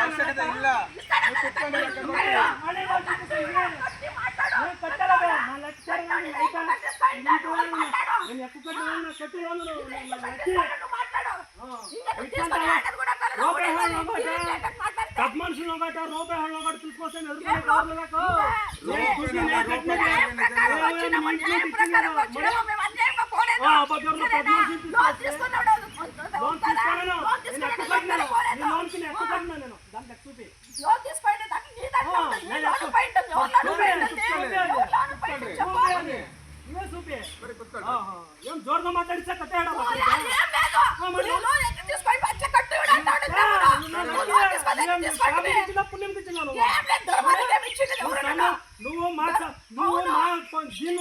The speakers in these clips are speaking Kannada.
ಅವಶ್ಯಕತೆ ಇಲ್ಲ ಕಟ್ಟಿರೋನು ఏం జోరుగా మాట్లాడిస్తే కట్టేయడం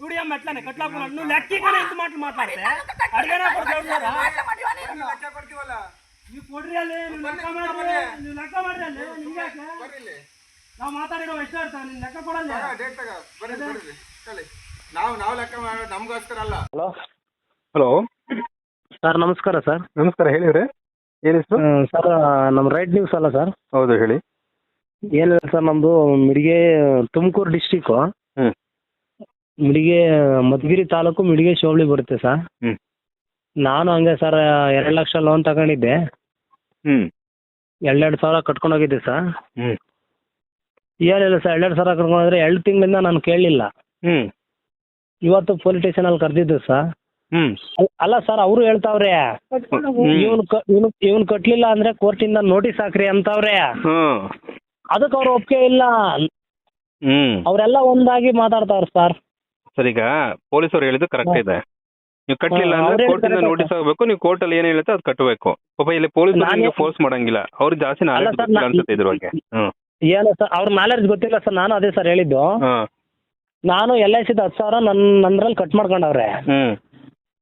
చేయలేదు. ఇవిడు ఏమనింది మా మీద ఏం ఎట్లనే ఆ. ఇవిడు ఏం ఎట్లనే కట్లా కూడా నువ్వు లెక్కగానే ఇంత మాటలు మాట్లాడితే అడిగానా కూడా ఎవరు వాళ్ళ మడి అని ಬನ್ನಿ, ಲೆಕ್ಕ ಕೊಡ್ತೀವಲ್ಲ ನೀವು ಕೊಡ್ರಿಯಲ್ಲಿ ನೀವು ಲೆಕ್ಕ ಮಾಡ್ರಿ ನೀವು ಲೆಕ್ಕ ಮಾಡ್ರಿ ಅಲ್ಲಿ ನಿಮ್ಗೆ ಯಾಕೆ ಬರ್ರಿ ಇಲ್ಲಿ ನಾವು ಮಾತಾಡಿರೋ ಎಷ್ಟು ಇರ್ತಾವೆ ನೀನು ಲೆಕ್ಕ ಕೊಡಲ್ಲ ಡೇಟ್ ತಗ ಬರ್ರಿ ಬರ್ರಿ ಹೇಳಿ ನಾವು ನಾವು ಲೆಕ್ಕ ಮಾಡೋದು ನಮಗೋಸ್ಕರ ಅಲ್ಲ ಹಲೋ ಹಲೋ ಸರ್ ನಮಸ್ಕಾರ ಸರ್ ನಮಸ್ಕಾರ ಹೇಳಿವ್ರೆ ಏನು ಹೆಸರು ಸರ್ ನಮ್ಮ ರೈಟ್ ನ್ಯೂಸ್ ಅಲ್ಲ ಸರ್ ಹೌದು ಹೇಳಿ ಏನಿಲ್ಲ ಸರ್ ನಮ್ಮದು ಮಿಡಿಗೆ ತುಮಕೂರು ಡಿಸ್ಟಿಕ್ಕು ಹ್ಮ್. ಮಿಡಿಗೆ ಮಧುಗಿರಿ ತಾಲೂಕು ಮಿಡಿಗೆ ಶೋಬಳಿ ಬರುತ್ತೆ ಸರ್. ನಾನು ಹಂಗೆ ಸರ್ ಎರಡು ಲಕ್ಷ ಲೋನ್ ತಗೊಂಡಿದ್ದೆ. ಹ್ಞೂ ಎರಡೆರಡು ಸಾವಿರ ಕಟ್ಕೊಂಡು ಹೋಗಿದ್ದೆ ಸರ್. ಹ್ಞೂ ಏನಿಲ್ಲ ಸರ್ ಎರಡೆರಡು ಸಾವಿರ ಕಟ್ಕೊಂಡ್ರೆ ಎರಡು ತಿಂಗಳಿಂದ ನಾನು ಕೇಳಲಿಲ್ಲ. ಹ್ಞೂ ಇವತ್ತು ಪೊಲೀಸ್ ಸ್ಟೇಷನಲ್ಲಿ ಕರೆದಿದ್ದು ಸರ್. ಹ್ಞೂ ಅಲ್ಲ ಸರ್ ಅವರು ಹೇಳ್ತಾವ್ರೆ. ಇವನು ಇವನು ಇವನು ಕಟ್ಲಿಲ್ಲ ಅಂದ್ರೆ ಕೋರ್ಟಿಂದ ನೋಟಿಸ್ ಹಾಕ್ರಿ ಅಂತವ್ರೆ. ಅದಕ್ಕೆ ಅವ್ರು ಒಪ್ಪಿಗೆ ಇಲ್ಲ. ಹ್ಞೂ ಅವರೆಲ್ಲ ಒಂದಾಗಿ ಮಾತಾಡ್ತಾವ್ರೆ ಸರ್. ಸರ್ ಈಗ ಪೊಲೀಸರು ಹೇಳಿದ್ದು ಕರೆಕ್ಟ್ ಇದೆ. ನೀವು ಕಟ್ಟಲಿಲ್ಲ ಅಂದ್ರೆ ಕೋರ್ಟ್ ಇಂದ ನೋಟಿಸ್ ಆಗಬೇಕು ನೀವು ಕೋರ್ಟ್ ಅಲ್ಲಿ ಏನು ಹೇಳುತ್ತೆ ಅದು ಕಟ್ಟಬೇಕು. ಪಾಪ ಇಲ್ಲಿ ಪೊಲೀಸ್ ನಿಮಗೆ ಫೋರ್ಸ್ ಮಾಡಂಗಿಲ್ಲ. ಅವ್ರು ಜಾಸ್ತಿ ನಾಲೆಜ್ ಗೊತ್ತಿಲ್ಲ ಅನ್ಸುತ್ತೆ ಇದ್ರ ಬಗ್ಗೆ. ಏನ ಸರ್ ಅವ್ರ ನಾಲೆಜ್ ಗೊತ್ತಿಲ್ಲ ಸರ್ ನಾನು ಅದೇ ಸರ್ ಹೇಳಿದ್ದು. ನಾನು ಎಲ್ ಐ ಸಿದ ಹತ್ತು ಸಾವಿರ ನನ್ನ ನಂದ್ರಲ್ಲಿ ಕಟ್ ಮಾಡ್ಕೊಂಡವ್ರೆ.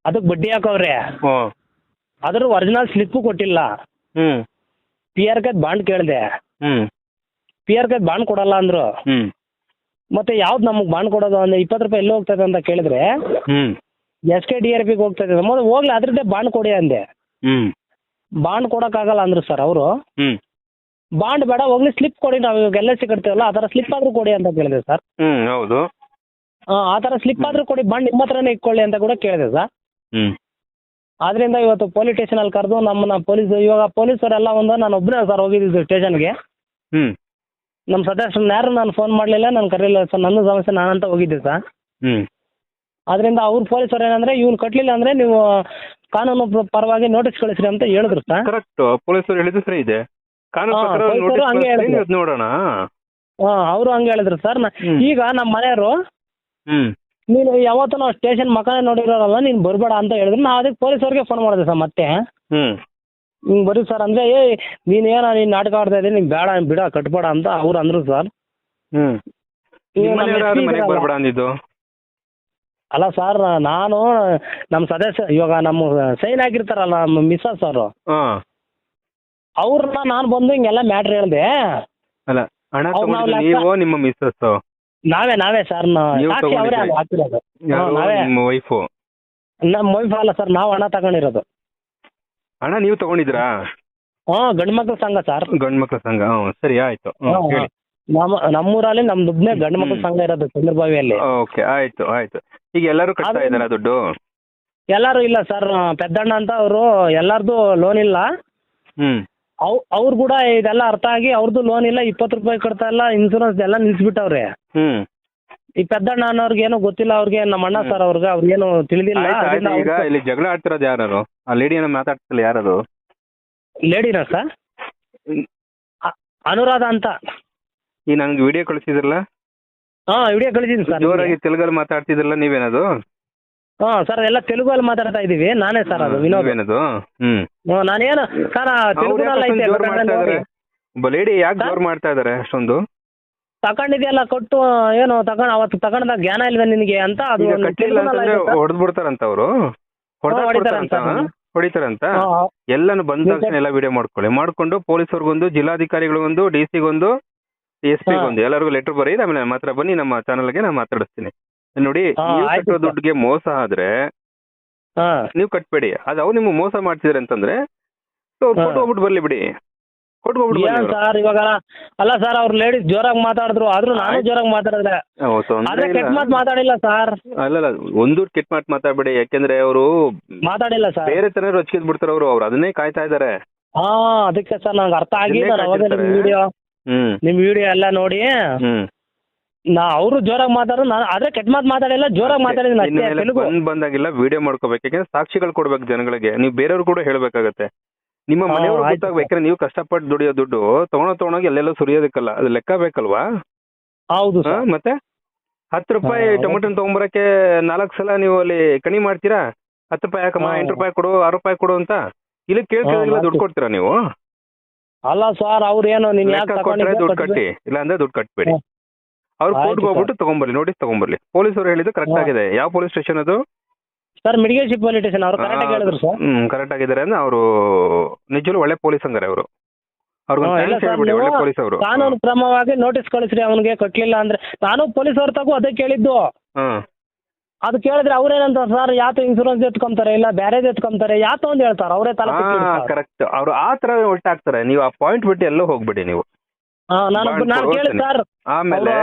ಅದಕ್ಕೆ ಬಡ್ಡಿ ಹಾಕವ್ರೆ. ಅದ್ರ ಒರಿಜಿನಲ್ ಸ್ಲಿಪ್ ಕೊಟ್ಟಿಲ್ಲ. ಪಿ ಆರ್ ಕೆ ಬಾಂಡ್ ಕೇಳಿದೆ. ಪಿ ಆರ್ ಕೆ ಬಾಂಡ್ ಕೊಡಲ್ಲ ಅಂದ್ರು. ಮತ್ತೆ ಯಾವ್ದು ನಮಗೆ ಬಾಂಡ್ ಕೊಡೋದು ಅಂದ್ರೆ ಇಪ್ಪತ್ತು ರೂಪಾಯಿ ಎಲ್ಲಿ ಹೋಗ್ತದೆ ಅಂತ ಕೇಳಿದ್ರೆ ಹ್ಞೂ ಎಸ್ ಕೆ ಡಿ ಆರ್ ಪಿಗೆ ಹೋಗ್ತದೆ. ಮೊದಲು ಹೋಗ್ಲಿ ಅದ್ರದ್ದೇ ಬಾಂಡ್ ಕೊಡಿ ಅಂದೆ. ಹ್ಞೂ ಬಾಂಡ್ ಕೊಡೋಕ್ಕಾಗಲ್ಲ ಅಂದ್ರು ಸರ್ ಅವರು. ಹ್ಞೂ ಬಾಂಡ್ ಬೇಡ ಹೋಗ್ಲಿ ಸ್ಲಿಪ್ ಕೊಡಿ ನಾವು ಇವಾಗ ಎಲ್ಲ ಐ ಸಿ ಕಟ್ತೀವಲ್ಲ ಆ ಥರ ಸ್ಲಿಪ್ ಆದ್ರೂ ಕೊಡಿ ಅಂತ ಕೇಳಿದೆ ಸರ್. ಹ್ಞೂ ಹೌದು. ಆ ಥರ ಸ್ಲಿಪ್ ಆದ್ರೂ ಕೊಡಿ ಬಾಂಡ್ ನಿಮ್ಮ ಹತ್ರನೇ ಇಟ್ಕೊಳ್ಳಿ ಅಂತ ಕೂಡ ಕೇಳಿದೆ ಸರ್. ಹ್ಞೂ ಆದ್ರಿಂದ ಇವತ್ತು ಪೊಲೀಸ್ ಸ್ಟೇಷನಲ್ಲಿ ಕರೆದು ನಮ್ಮನ್ನ ಪೊಲೀಸ್ ಇವಾಗ ಪೊಲೀಸರೆಲ್ಲ ಒಂದು ನಾನು ಒಬ್ಬನೇ ಸರ್ ಹೋಗಿದ್ದು ಸ್ಟೇಷನ್ಗೆ ಹ್ಞೂ ನಮ್ಮ ಸದಸ್ಯರನ್ನ ಯಾರು ನಾನು ಫೋನ್ ಮಾಡಲಿಲ್ಲ ನಾನು ಕರೀಲಿಲ್ಲ. ಸರ್ ನನ್ನ ಸಮಸ್ಯೆ ನಾನಂತ ಹೋಗಿದ್ದೆ ಸರ್. ಹ್ಞೂ ಆದ್ರಿಂದ ಅವ್ರ ಪೊಲೀಸರು ಏನಂದ್ರೆ ಇವ್ನು ಕಟ್ಟಲಿಲ್ಲ ಅಂದ್ರೆ ನೀವು ಕಾನೂನು ಪರವಾಗಿ ನೋಟಿಸ್ ಕಳಿಸ್ರಿ ಅಂತ ಹೇಳಿದ್ರು ಸರ್. ಕರೆಕ್ಟ್ ಪೊಲೀಸರು ಹೇಳಿದ್ದು ಸರ್ ಇದೆ. ಕಾನೂನು ಹಾ, ಪ್ರಕಾರ ಪೊಲೀಸರು ನೋಟಿಸ್ ಹಂಗೆ ಕಳಿಸ್ತೀನಿ, ಹೇಳಿದ್ರು. ಅದ್ ನೋಡೋಣ. ಹಾಂ ಅವರು ಹಂಗೆ ಹೇಳಿದ್ರು ಸರ್. ಹ್ಮ್. ಈಗ ನಮ್ಮ ಮನೆಯವರು ಹ್ಮ್. ನೀನು ಯಾವತ್ತೂ ನಾವು ಸ್ಟೇಷನ್ ಮಕ್ಕಳೇ ನೋಡಿರೋರಲ್ಲ ನೀನು ಬರಬೇಡ ಅಂತ ಹೇಳಿದ್ರು. ನಾ ಅದಕ್ಕೆ ಪೊಲೀಸವ್ರಿಗೆ ಫೋನ್ ಮಾಡಿದೆ ಸರ್ ಮತ್ತೆ. ಹ್ಮ್. ಹಿಂಗೆ ಬರೀ ಸರ್ ಅಂದ್ರೆ ಏ ನೀನೇನ ನೀನು ನಾಟಕ ಆಡ್ತಾ ಇದ್ದೀನಿ ನೀನು ಬೇಡ ಬಿಡ ಕಟ್ಬೇಡ ಅಂತ ಅವ್ರು ಅಂದ್ರು ಸರ್ ಹ್ಮ್. ಈಗ ನಮ್ಮ ಯಾರು ಮನೆಗೆ ಇದ್ರಲ್ಲ- ಬರ್ಬೇಡ ಅಂದಿದ್ದು? ಅಲ್ಲ ಸರ್ ನಾನು ನಮ್ಮ ಸದಸ್ಯ ಇವಾಗ ನಮ್ಮ ಸೈನ್ ಆಗಿರ್ತಾರಲ್ಲ ನಮ್ಮ ಮಿಸ್ಸಸ್ ಅವರು. ಹಾ. ಅವ್ರನ್ನ ನಾನು ಬಂದು ಹಿಂಗೆಲ್ಲ ಮ್ಯಾಟ್ರ್ ಹೇಳ್ದೆ. ಅಲ್ಲ ಹಣ ಅವ್ರು ನಾವು ತಗೊಂಡಿದ್ದು ಲೆಕ್ಕ- ನೀವು ನಿಮ್ಮ ಮಿಸ್ಸಸ್ ನಾವೇ ನಾವೇ ಸರ್ ನೀವು ಸಾಕ್ಷಿ ಅವರೇ ತಗೊಂಡಿದ್ರಿ? ಹಾಕಿರೋದು. ಯಾರು? ನಾವೇ. ನಿಮ್ಮ ವೈಫು ನಮ್ಮ ವೈಫ್ ಅಲ್ಲ ಸರ್ ನಾವು ಹಣ ತಗೊಂಡಿರೋದು. ಹಣ ನೀವು ತಗೊಂಡಿದ್ರಾ ಹಾ ಗಂಡ್ ಮಕ್ಳ ಸಂಘ ಸರ್. ಗಂಡ್ ಮಕ್ಳ ಸಂಘ ಹ್ಮ್ ಸರಿ ಆಯ್ತು. ಹ್ಮ್, ಹಾ. ಹೇಳಿ. ನಮ್ಮ ನಮ್ಮೂರಲ್ಲಿ ನಮ್ ಗಂಡು ಗಂಡ್ ಮಕ್ಳ ಸಂಘ ಇರೋದು ಚಂದ್ರಬಾವಿಯಲ್ಲಿ ಓಕೆ ಆಯ್ತು ಆಯ್ತು. ಈಗ ಎಲ್ಲರೂ ಕಟ್ತಾ ಇದಾರ ದುಡ್ಡು? ಎಲ್ಲಾರು ಇಲ್ಲ ಸರ್ ಪೆದ್ದಣ್ಣ ಅಂತ ಅವರು ಎಲ್ಲಾರ್ದು ಲೋನ್ ಇಲ್ಲ. ಹ್ಮ್. ಅವ್ ಅವ್ರು ಕೂಡ ಇದೆಲ್ಲ ಅರ್ಥ ಆಗಿ ಅವ್ರದ್ದು ಲೋನ್ ಇಲ್ಲ ಇಪ್ಪತ್ತು ರೂಪಾಯಿ ಕಟ್ತಾ ಇಲ್ಲ ಇನ್ಸೂರೆನ್ಸ್ ಎಲ್ಲ ನಿಲ್ಸ್ಬಿಟ್ಟವ್ರೆ. ಹ್ಮ್. ಈ ಪೆದ್ದಣ್ಣ ಅನ್ನೋರ್ಗೇನು ಏನೋ ಗೊತ್ತಿಲ್ಲ ಅವ್ರಿಗೆ ನಮ್ಮ ಅಣ್ಣ ಸರ್ ಅವ್ರಿಗೆ ಅವ್ರಿಗೇನು ತಿಳಿದಿಲ್ಲ ಆಯ್ತು, ಆಯ್ತು. ಈಗ ಇಲ್ಲಿ ಜಗಳ ಆಡ್ತಿರೋದು ಯಾರು ಆ ಲೇಡಿಯನ್ನ ಮಾತಾಡ್ತಿಲ್ಲ ಯಾರದು? ಲೇಡಿನ ಸರ್ ಅನುರಾಧ ಅಂತ. ಈ ನನಗೆ ವಿಡಿಯೋ ಕಳಿಸಿದ್ರಲ್ಲ? ಹಾ ವಿಡಿಯೋ ಕಳಿಸಿದ್ದೀನಿ ಸರ್ ಜೋರಾಗಿ ತೆಲುಗಲ್ಲಿ ಮಾತಾಡ್ತಿದ್ರಲ್ಲ ನೀವೇನದು? ಹಾ ಸರ್ ಎಲ್ಲ ತೆಲುಗಲ್ಲಿ ಮಾತಾಡ್ತಾ ಇದೀವಿ ನಾನೇ ಸರ್ ಅದು ವಿನೋದ್. ನೀವೇನದು? ಹ್ಮ್. ಹ್ಮ್, ನಾನೇನು ಸರ್ ಅವ್ರು ತೆಲುಗುನಲ್ಲಿ ಯಾಕೆ ಐತೆ ಜೋರ್ ಬೇಕಾದ್ರೆ ಮಾಡ್ತಾ ನೋಡಿ. ಇದಾರೆ? ಒಬ್ಬ ಲೇಡಿ ಯಾಕೆ ಜೋರ್ ಮಾಡ್ತಾ ಇದಾರೆ ಅಷ್ಟೊಂದು? ತಗೊಂಡಿದ್ಯಲ್ಲ ಕೊಟ್ಟು ಏನು ತಗೊಂಡ್ ಅವತ್ತು ತಗೊಂಡ ಜ್ಞಾನ ಇಲ್ವೇ ನಿನಗೆ ಅಂತ ಅದು ಈಗ ಒಂದು ಕಟ್ಟಿಲ್ಲ ತೆಲುಗುನಲ್ಲಿ ಅಂತಂದ್ರೆ ಐತೆ ಸರ್. ಹೊಡೆದ್ ಬಿಡ್ತಾರಂತ ಅವರು ಹೊಡಿತಾರಂತ. ಹೊಡಿತಾರಂತ. ಎಲ್ಲಾನು ಬಂದ ತಕ್ಷಣ ಎಲ್ಲ ವಿಡಿಯೋ ಮಾಡ್ಕೊಳ್ಳಿ. ಮಾಡ್ಕೊಂಡು ಪೊಲೀಸರಿಗೊಂದು ಜಿಲ್ಲಾಧಿಕಾರಿಗಳಿಗೊಂದು ಡಿ ಸಿಗೊಂದು ಎಸ್ ಪಿಗೊಂದು ಎಲ್ಲರಿಗೂ ಲೆಟರ್ ಬರೀ ಆಮೇಲೆ ನಮ್ಮ ಹತ್ರ ಬನ್ನಿ ನಮ್ಮ ಚಾನಲ್ಗೆ ನಾನು ಮಾತಾಡಿಸ್ತೀನಿ. ನೋಡಿ ನೀವು ಕಟ್ಟೋ ದುಡ್ಡಿಗೆ ಮೋಸ ಆದ್ರೆ ನೀವು ಕಟ್ಬೇಡಿ. ಅದು ಅವ್ರು ನಿಮ್ಗೆ ಮೋಸ ಮಾಡ್ತಿದ್ರೆ ಅಂತಂದ್ರೆ. ಹೋಗ್ಬಿಟ್ಟು ಬರ್ಲಿ ಬಿಡಿ. ಏನ್ ಬನ್ನಿ ಸರ್ ಇವಾಗ? ಅಲ್ಲ ಸರ್ ಅವ್ರ ಲೇಡೀಸ್ ಜೋರಾಗಿ ಮಾತಾಡಿದ್ರು. ಆದ್ರೂ ನಾನು ಆಯ್ತು. ಜೋರಾಗಿ ಮಾತಾಡಿದ್ರೆ ಅವ್ರು ತೊಂದ್ರೆ ಆದ್ರೆ ಕೆಟ್ಟ. ಮಾತು ಮಾತಾಡಿಲ್ಲ ಸರ್. ಅಲ್ಲಲ್ಲ ಒಂದು ಕೆಟ್ಟ ಮಾತು ಮಾತಾಡ್ಬೇಡಿ. ಯಾಕೆಂದ್ರೆ ಅವರು ಮಾತಾಡಿಲ್ಲ ಸರ್. ಬೇರೆ ತರ ರೊಚ್ಚಿದ್ ಬಿಡ್ತಾರೆ ಅವರು. ಅವ್ರು ಅದನ್ನೇ ಕಾಯ್ತಾ ಇದಾರೆ. ಹಾ ಅದಕ್ಕೆ ಸರ್ ನಂಗೆ ಅರ್ಥ ಆಗಿ ಇದನ್ನೇ ನಾನು ಅವಾಗ ನಿಮ್ ಕಾಯ್ತಿರ್ತಾರೆ. Video hmm. ನಿಮ್ ವಿಡಿಯೋ ಎಲ್ಲ ನೋಡಿ. ಹ್ಮ್. ನಾ ಅವರು ಜೋರಾಗಿ ಮಾತಾಡೋ ನಾನು ಆದ್ರೆ ಕೆಟ್ಟ ಮಾತು ಮಾತಾಡಿಲ್ಲ ಜೋರಾಗಿ ಮಾತಾಡಿದ್ದೀನಿ. ಅಷ್ಟೇ ಇನ್ಮೇಲೆ ತೆಲುಗು. ಬಂದ್ ಬಂದಾಗೆಲ್ಲ ವಿಡಿಯೋ ಮಾಡ್ಕೋಬೇಕು. ಯಾಕಂದ್ರೆ ಸಾಕ್ಷಿಗಳು ಕೊಡ್ಬೇಕು ಜನಗಳಿಗೆ. ನೀವು ಬೇರೆಯವ್ರು ಕೂಡ ಹೇಳ್ಬೇಕಾಗತ್ತೆ. ನಿಮ್ಮ ಮನೆಯವರು ಯಾಕಂದ್ರೆ ನೀವು ಕಷ್ಟಪಟ್ಟು ದುಡಿಯೋ ದುಡ್ಡು ತಗೊಂಡ ತಗೊಂಡೋಗಿ ಎಲ್ಲೆಲ್ಲೋ ಸುರಿಯೋದಕ್ಕಲ್ಲ ಅದು ಲೆಕ್ಕ ಬೇಕಲ್ವಾ? ಹೌದು ಹಾ, ಮತ್ತೆ? ಹತ್ತು ರೂಪಾಯಿ ಟೊಮೆಟೊ ತಗೊಂಬರಕ್ಕೆ ನಾಲ್ಕು ಸಲ ನೀವು ಅಲ್ಲಿ ಕಣಿ ಮಾಡ್ತೀರಾ? ಹತ್ತು ರೂಪಾಯಿ ಹಾಕಮ್ಮ ಹಾ. ಎಂಟು ರೂಪಾಯಿ ಕೊಡು ಆರು ರೂಪಾಯಿ ಕೊಡು ಅಂತ? ಇಲ್ಲಿ ಕೇಳ್ಕೊಳ್ಳೋದಿಲ್ಲ ಹಾ, ದುಡ್ಡು ಕೊಡ್ತೀರಾ ನೀವು? ಅಲ್ಲ ಸರ್ ಅವ್ರೇನು ನೀನ್ ಯಾಕೆ ಲೆಕ್ಕ ಕೊಟ್ರೆ ದುಡ್ಡು ಕಟ್ಟಿ ಇಲ್ಲ ಅಂದ್ರೆ ದುಡ್ಡು ಕಟ್ಬೇಡಿ. ಹಾ. ಅವ್ರು ಆಯ್ತು ಕೋರ್ಟ್ಗೆ ಹೋಗ್ಬಿಟ್ಟು ತಗೊಂಬರ್ಲಿ ನೋಟಿಸ್ ತಗೊಂಬರ್ಲಿ. ಪೊಲೀಸರು ಹೇಳಿದ್ದು ಕರೆಕ್ಟ್ ಹಾ. ಆಗಿದೆ. ಯಾವ ಪೊಲೀಸ್ ಸ್ಟೇಷನ್ ಅದು? ಸರ್ ಮಿಡಿಗೇಶಿ ಪೊಲಿಟಿಷಿಯನ್ ಅವ್ರು ಕರೆಕ್ಟಾಗಿ ಹೇಳಿದ್ರು ಸರ್ ಹ್ಮ್ ಕರೆಕ್ಟ್ ಆಗಿದ್ದಾರೆ ಅಂದ್ರೆ ಅವರು ನಿಜವೂ ಒಳ್ಳೆ ಪೊಲೀಸ್ ಹಂಗಾರೆ ಅವರು ಅವ್ರಿಗೆ ಹಾ, ಇಲ್ಲ ಥ್ಯಾಂಕ್ಸ್ ಸರ್, ಹೇಳ್ಬಿಡಿ ನೀವು ಒಳ್ಳೆ ಪೊಲೀಸ್ ಅವರು. ಕಾನೂನು ಕ್ರಮವಾಗಿ ನೋಟಿಸ್ ಕಳಿಸ್ರಿ ಅವನಿಗೆ ಕಟ್ಲಿಲ್ಲ ಅಂದ್ರೆ. ನಾನು ಪೊಲೀಸ್ ಅವ್ರ ತಗೋ ಅದೇ ಕೇಳಿದ್ದು. ಹ್ಮ್ ಅದು ಕೇಳಿದ್ರೆ ಅವ್ರೇನಂತ ಸರ್ ಯಾತು ಇನ್ಸೂರೆನ್ಸ್ ಎತ್ಕೊಂತಾರೆ ಇಲ್ಲ ಬ್ಯಾರೇಜ್ ಎತ್ಕೊಂತಾರೆ ಯಾತು ಅಂತ ಹೇಳ್ತಾರೆ ಅವರೇ ತಲೆ ಕರೆಕ್ಟ್ ಅವ್ರು ಆ ತರ ಒಟ್ಟಾಗ್ತಾರೆ. ನೀವು ಆ ಪಾಯಿಂಟ್ ಬಿಟ್ಟು ಎಲ್ಲೋ ಹೋಗ್ಬಿಡಿ ನೀವು. ನಾನು ನಾನು ಕೇಳಿ. ಸರ್ ಆಮೇಲೆ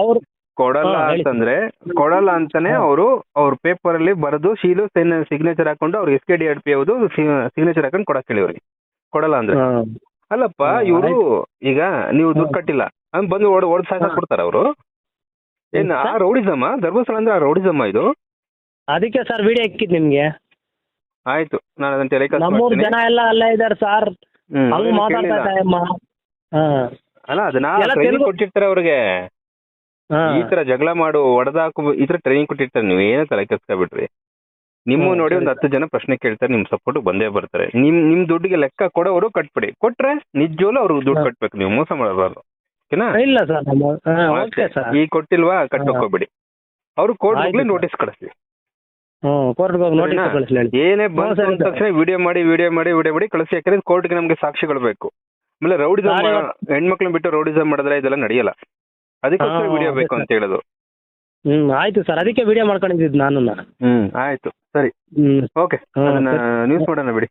ಅವ್ರು ಕೊಡಲ್ಲ ಅಂತಂದ್ರೆ ಕೊಡಲ್ಲ ಅಂತಾನೆ. ಅವರು ಅವ್ರ ಪೇಪರ್ ಅಲ್ಲಿ ಬರೆದು ಶೀಲು ಸಿಗ್ನೇಚರ್ ಹಾಕೊಂಡು ಅವ್ರ ಎಸ್ ಕೆ ಡಿ ಎಡ್ ಪಿ ಯಾವುದು ಸಿಗ್ನೇಚರ್ ಹಾಕೊಂಡು ಕೊಡಕ್ ಹೇಳಿ ಅವ್ರಿಗೆ ಕೊಡಲ್ಲ ಅಂದ್ರೆ. ಅಲ್ಲಪ್ಪ ಇವರು ಈಗ ನೀವು ದುಡ್ಡು. ಕಟ್ಟಿಲ್ಲ. ಹಂಗ್ ಬಂದು ಓಡ್ ಓಡ್ ಸಾಕ. ಕೊಡ್ತಾರ ಅವರು? ಏನ್ ಆ? ರೌಡಿಸಮ್ಮ ಧರ್ಮಸ್ಥಳ ಅಂದ್ರೆ ಆ ರೌಡಿಸಮ್ಮ ಇದು? ಅದಕ್ಕೆ ಸರ್ ವಿಡಿಯೋ ಹಾಕಿದ್ ನಿಮ್ಗೆ. ಆಯ್ತು ನಾನು ಅದನ್ನ ಟೆಲಿಕಾಸ್ಟ್ ನಮ್ಮೂರ್ ಜನ ಎಲ್ಲ ಅಲ್ಲೇ ಇದಾರೆ ಸರ್. ಅಲ್ಲಿ ಹಂಗ್ ಮಾತಾಡ್ತಾ. ಟೈಮ್ ಅಲ್ಲ ಅದನ್ನ ಟ್ರೈನಿಂಗ್ ಕೊಟ್ಟಿರ್ತಾರೆ ಅವ್ರಿಗೆ. ಈ ತರ ಜಗಳ ಮಾಡು ಹೊಡೆದಾಕು ಈ ತರ ಟ್ರೈನಿಂಗ್ ಕೊಟ್ಟಿರ್ತಾರೆ ನೀವು ಏನೇ ತಲೆ ಕೆಸ್ಕೊಬಿಟ್ರಿ ನಿಮ್ಮ ನೋಡಿ ಒಂದು ಹತ್ತು ಜನ ಪ್ರಶ್ನೆ ಕೇಳ್ತಾರೆ ನಿಮ್ ಸಪೋರ್ಟ್ ಬಂದೇ ಬರ್ತಾರೆ. ನಿಮ್ ನಿಮ್ ದುಡ್ಡಿಗೆ ಲೆಕ್ಕ ಕೊಡೋರು ಕಟ್ಬಿಡಿ. ಕೊಟ್ರೆ ನಿಜವಲ್ಲೂ ಅವ್ರಿಗೆ ದುಡ್ಡು. ಕಟ್ಬೇಕು ನೀವು ಮೋಸ ಮಾಡಬಾರ್ದು. ಇಲ್ಲ ಸರ್ ಈ ಕೊಟ್ಟಿಲ್ವಾ ಕಟ್ಟೋಕೋಬೇಡಿ ಅವ್ರು ಕೋರ್ಟ್ ನೋಟಿಸ್ ಕಳಿಸ್ಲಿ. ಏನೇ ಸರ್. ತಕ್ಷಣ ವಿಡಿಯೋ ಮಾಡಿ ವಿಡಿಯೋ ಮಾಡಿ ವಿಡಿಯೋ ಮಾಡಿ ಕಳಿಸಿ ಯಾಕಂದ್ರೆ ಕೋರ್ಟ್ಗೆ ನಮ್ಗೆ ಸಾಕ್ಷಿಗಳು ಬೇಕು. ಆಮೇಲೆ ರೌಡಿಸಮ್ ಹೆಣ್ಮಕ್ಳನ್ನ ಬಿಟ್ಟು ರೌಡಿಸಮ್ ಮಾಡಿದ್ರೆ ಇದೆಲ್ಲ ನಡೆಯಲ್ಲ. ಅದಕ್ಕೋಸ್ಕರ ವಿಡಿಯೋ ಬೇಕು ಅಂತ ಹೇಳೋದು ಹ್ಮ್ ಆಯ್ತು ಸರ್. ಅದಕ್ಕೆ ವಿಡಿಯೋ ಮಾಡ್ಕೊಂಡಿದ್ದು ನಾನು ಹ್ಮ್ ಆಯ್ತು. ಸರಿ. ಹ್ಮ್. ಓಕೆ ನ್ಯೂಸ್ ಮಾಡೋಣ ಬಿಡಿ.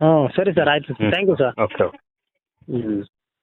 ಹ್ಮ್ ಸರಿ ಸರ್. ಆಯ್ತು. Thank you sir okay hmm.